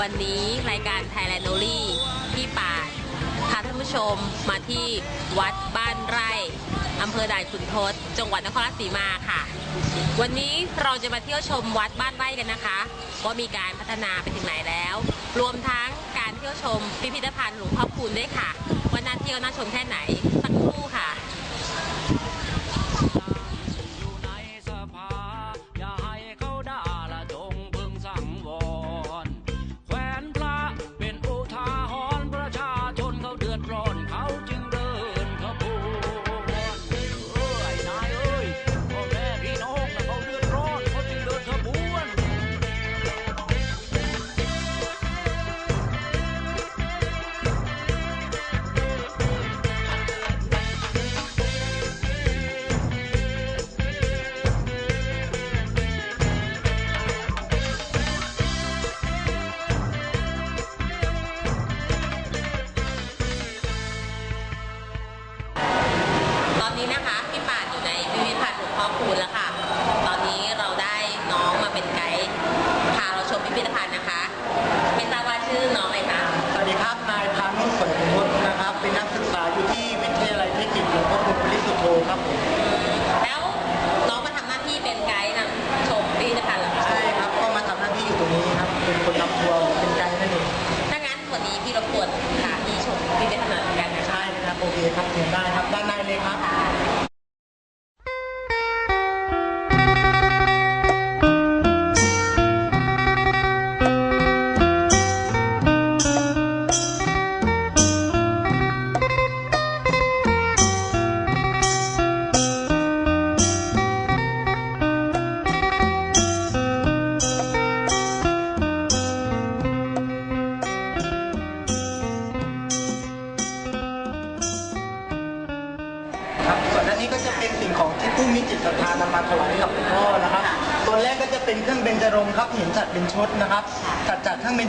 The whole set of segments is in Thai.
วันนี้รายการ Thailand o l y พี่ปาพาท่านผู้ชมมาที่วัดบ้านไร่อำเภอด่านขุนทดจังหวัดนครราชสีมาค่ะ วันนี้เราจะมาเที่ยวชมวัดบ้านไร่กันนะคะ ว่ามีการพัฒนาไปถึงไหนแล้ว รวมทั้งการเที่ยวชมพิพิธภัณฑ์หลวงพ่อคูณด้วยค่ะ ว่าน่าเที่ยวน่าชมแค่ไหน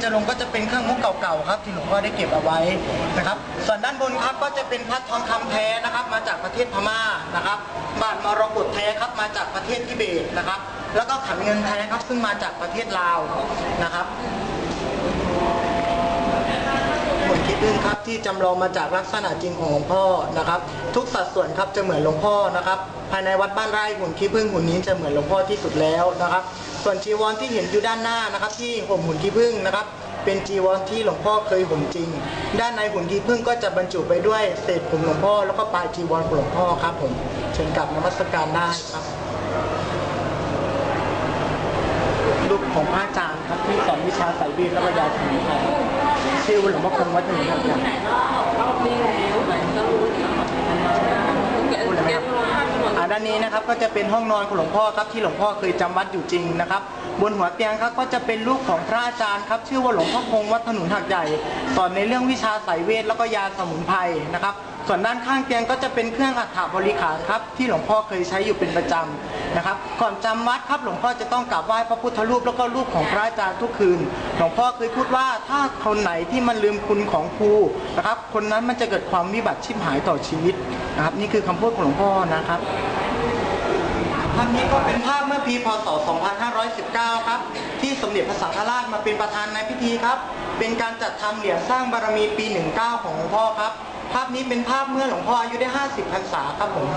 จัดจรงเบญจรงค์ก็จะเป็นเครื่องมุกเก่าๆครับที่หลวงพ่อได้เก็บเอาไว้นะครับ ส่วนด้านบนครับก็จะเป็นพระทองคำแท้นะครับมาจากประเทศพม่านะครับ บาทมรกตแท้ครับมาจากประเทศทิเบตนะครับ แล้วก็ขันเงินแท้ครับซึ่งมาจากประเทศลาวนะครับหุ่นขี้ผึ้งครับที่จำลองมาจากลักษณะจริงของหลวงพ่อนะครับ ทุกสัดส่วนครับจะเหมือนหลวงพ่อนะครับ ภายในวัดบ้านไร่หุ่นขี้ผึ้งหุ่นนี้จะเหมือนหลวงพ่อที่สุดแล้วนะครับ ส่วนจีวรที่เห็นอยู่ด้านหน้านะครับ ที่ห่มหุ่นขี้ผึ้งนะครับ เป็นจีวรที่หลวงพ่อเคยห่มจริง ด้านในหุ่นขี้ผึ้งก็จะบรรจุไปด้วยเศษผมหลวงพ่อแล้วก็ปลายจีวรของหลวงพ่อครับผมเชิญกลับนมัสการได้ครับรูปของพระอาจารย์ครับที่สอนวิชาสายเวทและวิทยาสมุนไพรชื่อว่าหลวงพ่อคงวัดหนึ่งครับอาจารย์อ่า ด้านนี้นะครับก็จะเป็นห้องนอนของหลวงพ่อครับที่หลวงพ่อเคยจำวัดอยู่จริงนะครับ บนหัวเตียงครับก็จะเป็นรูปของพระอาจารย์ครับชื่อว่าหลวงพ่อคงวัดถนนหักใหญ่สอนในเรื่องวิชาสายเวทแล้วก็ยาสมุนไพรนะครับ ส่วนด้านข้างเตียงก็จะเป็นเครื่องอัฐบริขารครับ ที่หลวงพ่อเคยใช้อยู่เป็นประจำนะครับ ก่อนจำวัดครับหลวงพ่อจะต้องกราบไหว้พระพุทธรูปแล้วก็รูปของพระอาจารย์ทุกคืน หลวงพ่อเคยพูดว่าถ้าคนไหนที่มันลืมคุณของครูนะครับ คนนั้นมันจะเกิดความวิบัติชิบหายต่อชีวิตนะครับ นี่คือคำพูดของหลวงพ่อนะครับภาพนี้ก็เป็นภาพเมื่อปีพศ 2519 ครับ ที่สมเด็จพระสังฆราชมาเป็นประธานในพิธีครับ เป็นการจัดทำเหรียญสร้างบารมีปี 19 ของหลวงพ่อครับ ภาพนี้เป็นภาพเมื่อหลวงพ่ออายุได้ 50พรรษาครับผม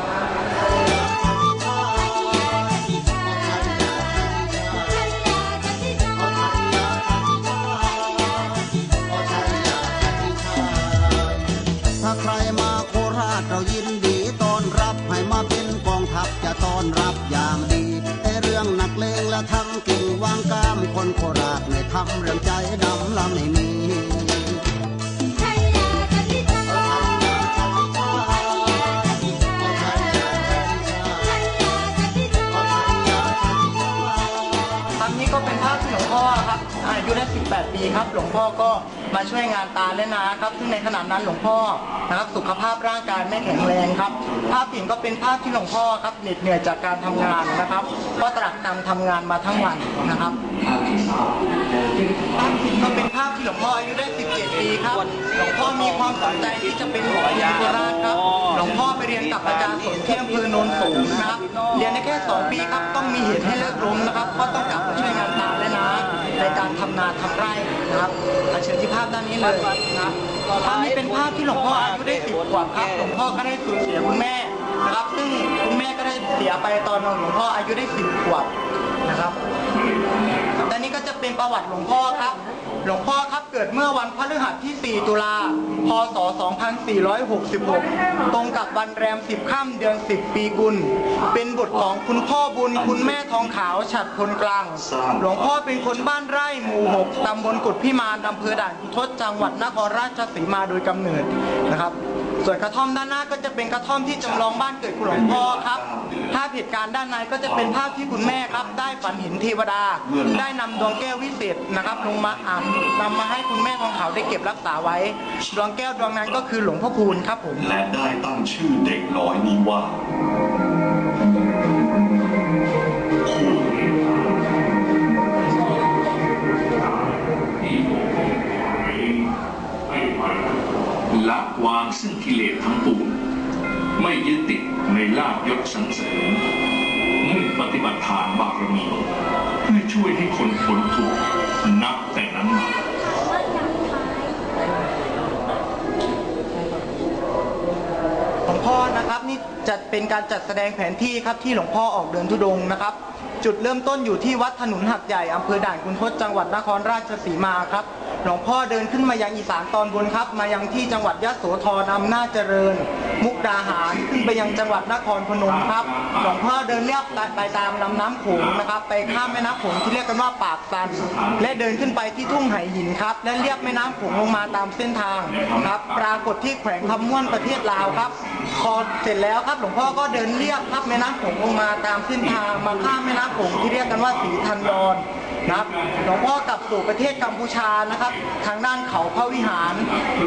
18 ปีครับ หลวงพ่อก็มาช่วยงานตาและนะครับ ซึ่งในขณะนั้นหลวงพ่อนะครับสุขภาพร่างกายไม่แข็งแรงครับ ภาพผินก็เป็นภาพที่หลวงพ่อครับเหน็ดเหนื่อยจากการทำงานนะครับ ก็ตรักตำทำงานมาทั้งวันนะครับภาพผินก็เป็นภาพที่หลวงพ่ออายุได้ 17 ปีครับ หลวงพ่อมีความสนใจที่จะเป็นหมอที่โคราชครับ หลวงพ่อไปเรียนกับอาจารย์สนที่อำเภอโนนสูงนะครับ เรียนได้แค่ 2 ปีครับ ต้องมีเหตุให้เลิกลงนะครับเพราะต้องกลับมาช่วยงานตาและนะใน การทำนาทำไร่นะครับเชิญที่ภาพด้านนี้เลยนะครับภาพนี้เป็นภาพที่หลวงพ่ออายุได้สิบกวบครับหลวงพ่อก็ได้สูญเสียคุณแม่นะครับ ซึ่งคุณแม่ก็ได้เสียไปตอนหลวงพ่ออายุได้สิบขวบนะครับและนี่ก็จะเป็นประวัติหลวงพ่อครับ หลวงพ่อครับเกิดเมื่อวันพฤหัสที่ 4 ตุลา พศ 2466 ตรงกับวันแรม 10 ค่ำเดือน 10 ปีกุล เป็นบุตรของคุณพ่อบุญคุณแม่ทองขาวฉัดพลกลาง หลวงพ่อเป็นคนบ้านไร่หมู่ 6 ตำบลกุดพิมานอำเภอด่านทศจังหวัดนครราชสีมาโดยกำเนิดนะครับ ส่วนกระท่อมด้านหน้าก็จะเป็นกระท่อมที่จำลองบ้านเกิดคุณหลวงพ่อครับ ภาพเหตุการณ์ด้านในก็จะเป็นภาพที่คุณแม่ครับ ได้ฝันเห็นเทวดา ได้นำดวงแก้ววิเศษนะครับลงมาอ่านนำมาให้คุณแม่ของเขาได้เก็บรักษาไว้ ดวงแก้วดวงนั้นก็คือหลวงพ่อคูณครับผม และได้ตั้งชื่อเด็กน้อยนี้ว่า วางซึ่งกิเลสทั้งปวงไม่ยึดติดในลาบยศสันเสริญมุ่งปฏิบัติทานบารมีเพื่อช่วยให้คนพ้นทุกข์นับแต่นั้นมาหลวงพ่อนะครับนี่จะเป็นการจัดแสดงแผนที่ครับที่หลวงพ่อออกเดินทุดงค์นะครับ จุดเริ่มต้นอยู่ที่วัดถนนหักใหญ่อำเภอด่านคุณทศจังหวัดนครราชสีมาครับ หลวงพ่อเดินขึ้นมายังอีสานตอนบนครับ มายังที่จังหวัดยะโสธรอำนาจเจริญ มุกดาหารขึ้นไปยังจังหวัดนครพนมครับ หลวงพ่อเดินเลียบไปตามลำน้ำโขงนะครับ ไปข้ามแม่น้ำโขงที่เรียกกันว่าปากซัน และเดินขึ้นไปที่ทุ่งไหหินครับ และเลียบแม่น้ำโขงลงมาตามเส้นทางครับ ปรากฏที่แขวงคำม่วนประเทศลาวครับพอเสร็จแล้วครับหลวงพ่อก็เดินเลียบครับแม่น้ำโขงลงมาตามเส้นทางมาข้ามแม่น้ำโขงที่เรียกกันว่าสีทันดอน นะครับหลวงพ่อกลับสู่ประเทศกัมพูชานะครับ ทางด้านเขาพระวิหาร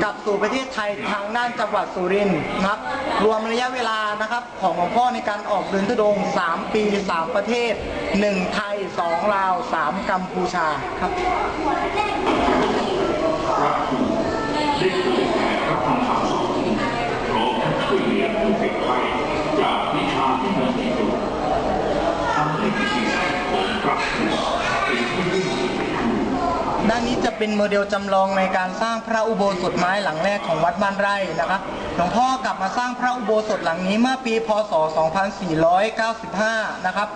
กลับสู่ประเทศไทยทางด้านจังหวัดสุรินทร์นะครับ รวมระยะเวลานะครับของหลวงพ่อในการออกเดินทุดง 3 ปี 3 ประเทศ 1 ไทย 2 ลาว 3 กัมพูชาครับได้เผยแผ่พระธรรมคำสอนที่เหลือผู้เป็นไข้จากวิชาที่มีที่สุดทำให้กิจการของพระครูเป็น ด้านนี้จะเป็นโมเดลจำลองในการสร้างพระอุโบสถไม้หลังแรกของวัดบ้านไร่นะครับหลวงพ่อกลับมาสร้างพระอุโบสถหลังนี้เมื่อปีพศ 2495 นะครับ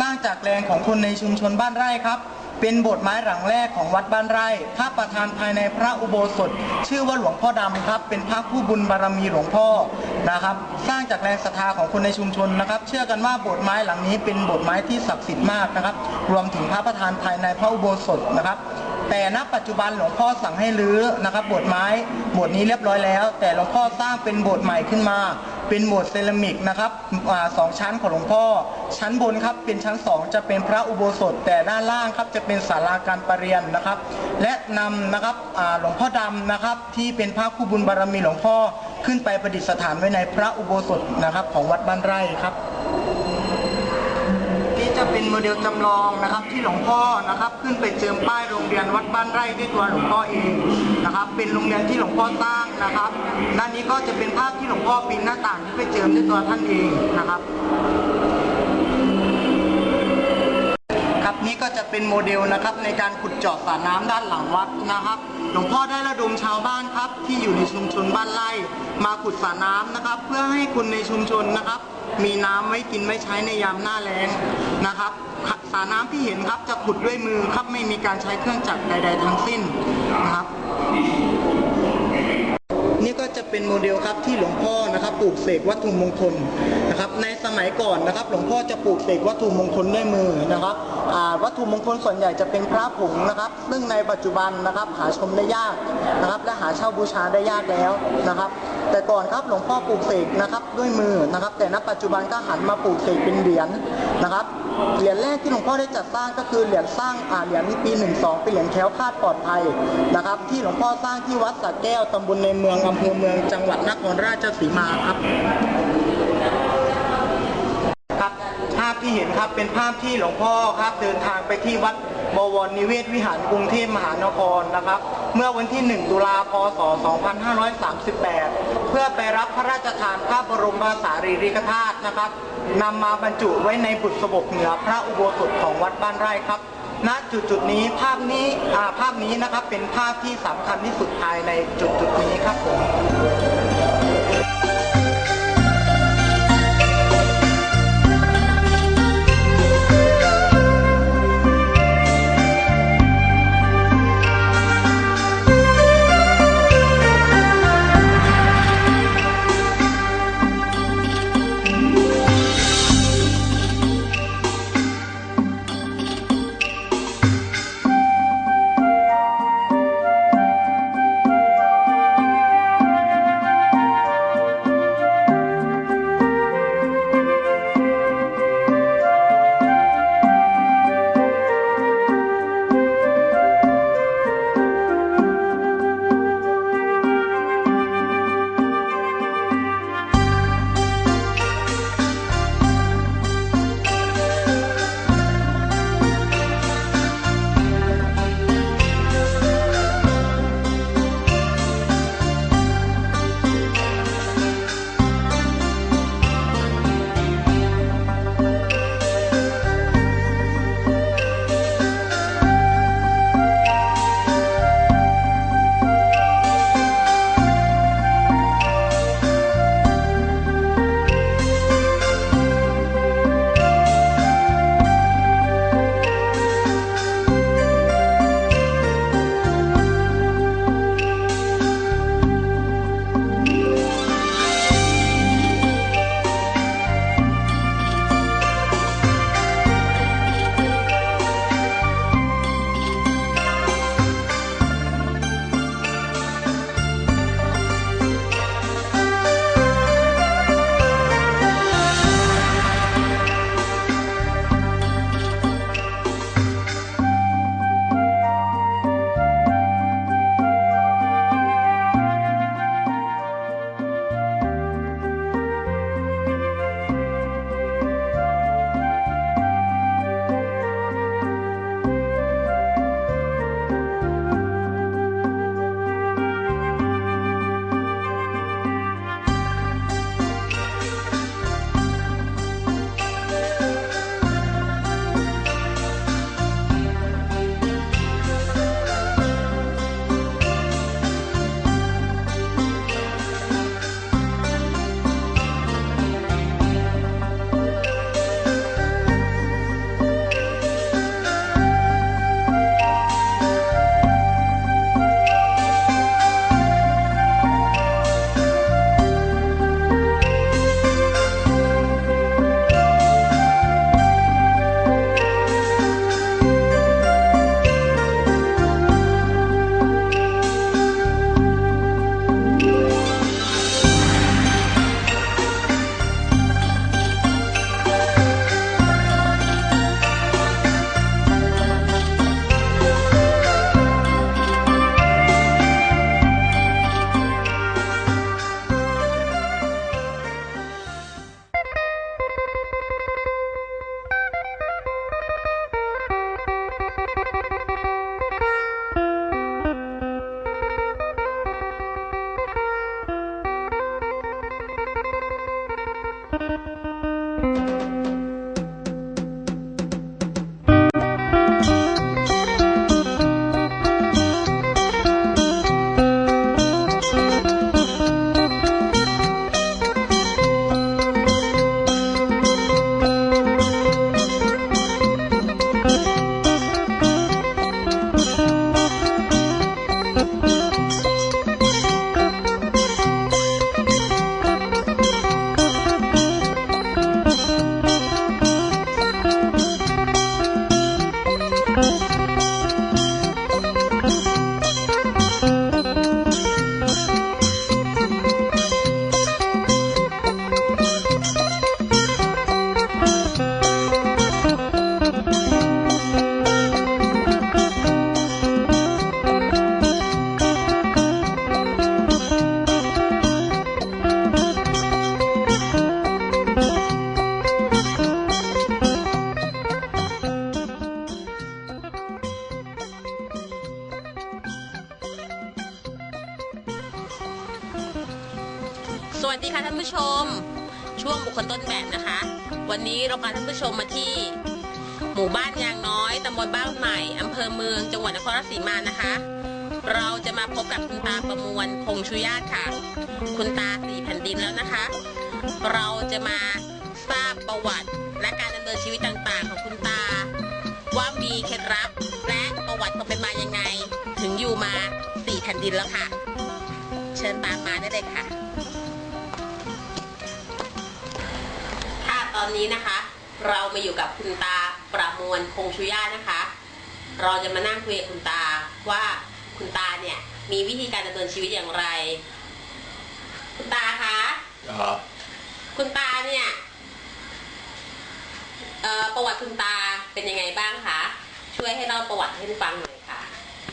สร้างจากแรงของคนในชุมชนบ้านไร่ครับ เป็นโบสถ์ไม้หลังแรกของวัดบ้านไร่พระประธานภายในพระอุโบสถ ชื่อว่าหลวงพ่อดำครับ เป็นพระผู้บุญบารมีหลวงพ่อนะครับ สร้างจากแรงศรัทธาของคนในชุมชนนะครับ เชื่อกันว่าโบสถ์ไม้หลังนี้เป็นโบสถ์ไม้ที่ศักดิ์สิทธิ์มากนะครับ รวมถึงพระประธานภายในพระอุโบสถนะครับ แต่ณปัจจุบันหลวงพ่อสั่งให้รื้อนะครับบสถ์ไม้บสถ์นี้เรียบร้อยแล้ว แต่หลวงพ่อสร้างเป็นบสถ์ใหม่ขึ้นมา เป็นบสถ์เซรามิกนะครับอสองชั้นของหลวงพ่อ ชั้นบนครับเป็นชั้นสองจะเป็นพระอุโบสถ แต่ด้านล่างครับจะเป็นศาลาการประเรียนนะครับ และนำนะครับหลวงพ่อดำนะครับ ที่เป็นพระคู่บุญบารมีหลวงพ่อขึ้นไปประดิษฐานไว้ในพระอุโบสถนะครับของวัดบ้านไร่ครับ เป็นโมเดลจำลองนะครับ ที่หลวงพ่อนะครับ ขึ้นไปเจิมป้ายโรงเรียนวัดบ้านไร่ด้วยตัวหลวงพ่อเองนะครับ เป็นโรงเรียนที่หลวงพ่อสร้างนะครับ ด้านนี้ก็จะเป็นภาพที่หลวงพ่อปีนหน้าต่างที่ไปเจิมด้วยตัวท่านเองนะครับ นี่ก็จะเป็นโมเดลนะครับในการขุดเจาะสระน้ำด้านหลังวัดนะครับ หลวงพ่อได้ระดมชาวบ้านครับ ที่อยู่ในชุมชนบ้านไร่ มาขุดสระน้ำนะครับ เพื่อให้คนในชุมชนนะครับ มีน้ำไว้กินไว้ใช้ในยามหน้าแล้งนะครับสระน้ำที่เห็นครับจะขุดด้วยมือครับไม่มีการใช้เครื่องจักรใด ๆ ทั้งสิ้นนะครับ เป็นโมเดลครับที่หลวงพ่อนะครับปลูกเสกวัตถุมงคลนะครับ ในสมัยก่อนนะครับ หลวงพ่อจะปลูกเสกวัตถุมงคลด้วยมือนะครับวัตถุมงคลส่วนใหญ่จะเป็นพระผงนะครับ ซึ่งในปัจจุบันนะครับหาชมได้ยากนะครับและหาเช่าบูชาได้ยากแล้วนะครับ แต่ก่อนครับหลวงพ่อปลูกเสกนะครับด้วยมือนะครับ แต่ณปัจจุบันก็หันมาปลูกเสกเป็นเหรียญนะครับเหรียญแรกที่หลวงพ่อได้จัดสร้างก็คือเหรียญสร้างอ่าเหรียญปี 12 เป็นเหรียญแคล้วคลาดปลอดภัยนะครับ ที่หลวงพ่อสร้างที่วัดสระแก้วตำบลในเมืองอำเภอเมืองจังหวัดนครราชสีมาครับครับภาพที่เห็นครับเป็นภาพที่หลวงพ่อครับเดินทางไปที่วัด บวรนิเวศวิหารกรุงเทพมหานครนะครับ เมื่อวันที่ 1 ตุลาพศ2538 เพื่อไปรับพระราชทานพระบรมสารีริกธาตุนะครับนำมาบรรจุไว้ในบุตรสบกเหนือพระอุโบสถของวัดบ้านไร่ครับณจุดจุดนี้ภาพนี้ภาพนี้นะครับเป็นภาพที่สำคัญที่สุดภายในจุดจุดนี้ครับผม ท่านผู้ชมมาที่ หมู่บ้านยางน้อยตำบลบ้านใหม่อำเภอเมืองจังหวัดนครราชสีมานะคะ เราจะมาพบกับคุณตาประมวลคงชุยาตค่ะ คุณตาสี่แผ่นดินแล้วนะคะ เราจะมาทราบประวัติและการดำเนินชีวิตต่างๆ ของคุณตา ว่ามีเคล็ดลับและประวัติความเป็นมายังไง ถึงอยู่มาสี่แผ่นดินแล้วค่ะ เชิญตามมาได้เลยค่ะ ค่ะตอนนี้นะคะ เรามาอยู่กับคุณตาประมวลคงชุย่านะคะ เราจะมานั่งคุยกับคุณตาว่าคุณตาเนี่ยมีวิธีการดำเนินชีวิตอย่างไร คุณตาคะครับคุณตาเนี่ยเอ่อประวัติคุณตาเป็นยังไงบ้างคะช่วยให้เล่าประวัติให้ฟังหน่อยค่ะ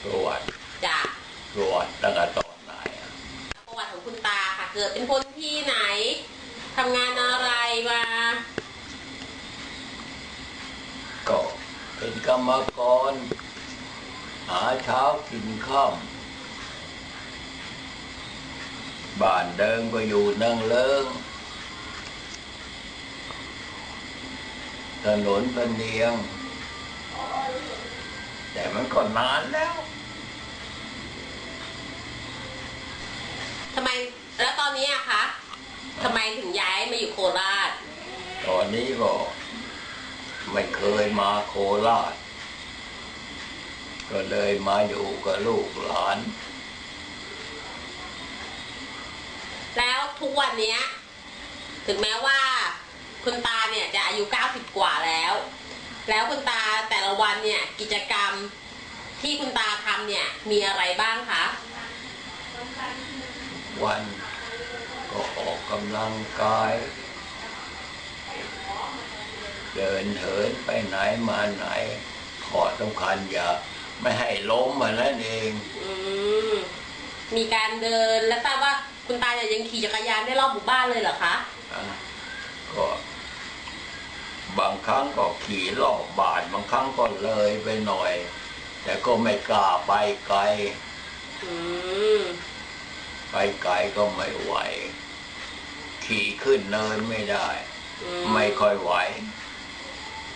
ประวัติจากประวัติตั้งแต่ตอนไหนอะประวัติของคุณตาค่ะ เกิดเป็นคนที่ไหนทำงานอะไรมา ก็ เป็นกรรมกร หาเช้ากินข้ามบ้านเดิมก็อยู่นั่งเลิงถนนเป็นเนียง แต่มันก็นานแล้วทำไมแล้วตอนนี้อะคะทำไมถึงย้ายมาอยู่โคราช ตอนนี้ก็ ไม่เคยมาโคราช ก็เลยมาอยู่กับลูกหลาน แล้วทุกวันเนี้ย ถึงแม้ว่าคุณตาเนี่ยจะอายุ 90 กว่าแล้ว แล้วคุณตาแต่ละวันเนี่ยกิจกรรมที่คุณตาทำเนี่ยมีอะไรบ้างคะ วันก็ออกกำลังกาย เดินเหินไปไหนมาไหน ขอสำคัญอย่าไม่ให้ล้มมานั่นเองอืมมีการเดินและทราบว่าคุณตาเนี่ยยังขี่จักรยานได้รอบหมู่บ้านเลยเหรอคะอะก็บางครั้งก็ขี่รอบบาทบางครั้งก็เลยไปหน่อย แต่ก็ไม่กล้าไปไกล อืมไปไกลก็ไม่ไหว ขี่ขึ้นเนินไม่ได้ อืไม่ค่อยไหว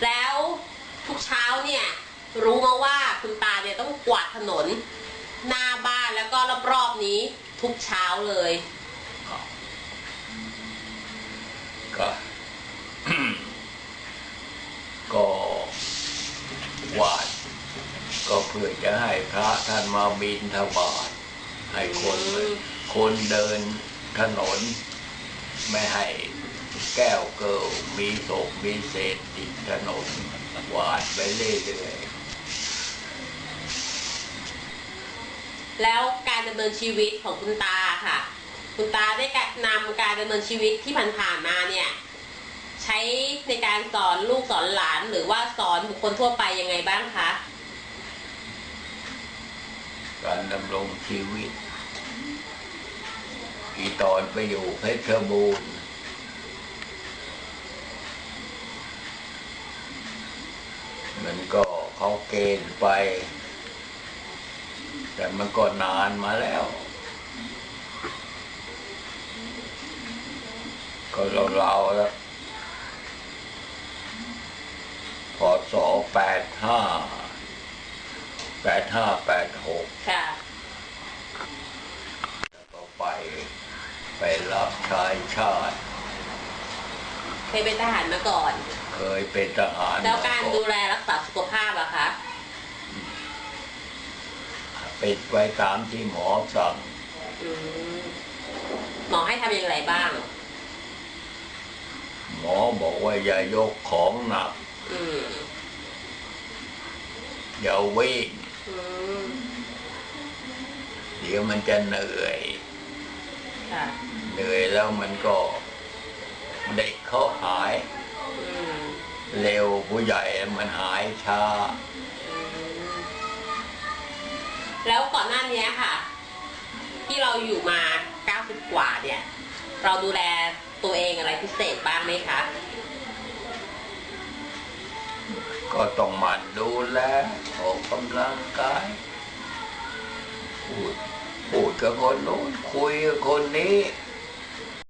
แล้วทุกเช้าเนี่ยรู้มาว่าคุณตาเนี่ยต้องกวาดถนน หน้าบ้านแล้วก็รอบๆนี้ทุกเช้าเลย ก็ก็วาดก็เพื่อจะให้พระท่านมาบินทบาทให้คนอืมคนเดินถนน ไม่ให้ แก้วเกิลมีศพมีเศษติดถนนวาดไปเรื่อยแล้วการดำเนินชีวิตของคุณตาค่ะ คุณตาได้กนำการดำเนินชีวิตที่ผ่านๆมาเนี่ย ใช้ในการสอนลูกสอนหลานหรือว่าสอนบุคคลทั่วไปยังไงบ้างคะๆการดำรงชีวิตอีตอนไปอยู่เพชรบูรณ์ มันก็เขาเกณฑ์ไป แต่มันก็นานมาแล้ว ก็เราเราๆแล้วพศแปดห้าแปดห้าแปดหกค่ะก็ไปไปรับชายชาติ เคยเป็นทหารมาก่อน เคยเป็นทหารแล้วการมดูอนแลรักษาสุขภาพอะคะเป็นไปตามที่หมอสั่งอืมหมอให้ทำอย่างไรบ้าง หมอบอกว่าอย่ายกของหนักอืมอย่าวิ่งอืมเดี๋ยวมันจะเหนื่อยค่ะเหนื่อยแล้วมันก็เด็กเขาหายอืม เร็วผู้ใหญ่มันหายช้าอืมแล้วก่อนหน้านี้ค่ะ ที่เราอยู่มา 90 กว่าเนี่ย เราดูแลตัวเองอะไรพิเศษบ้างไหมคะ ก็ต้องหมั่นดูแลออกกำลังกายพูดพูดกับคนโน้นคุยกับคนนี้อ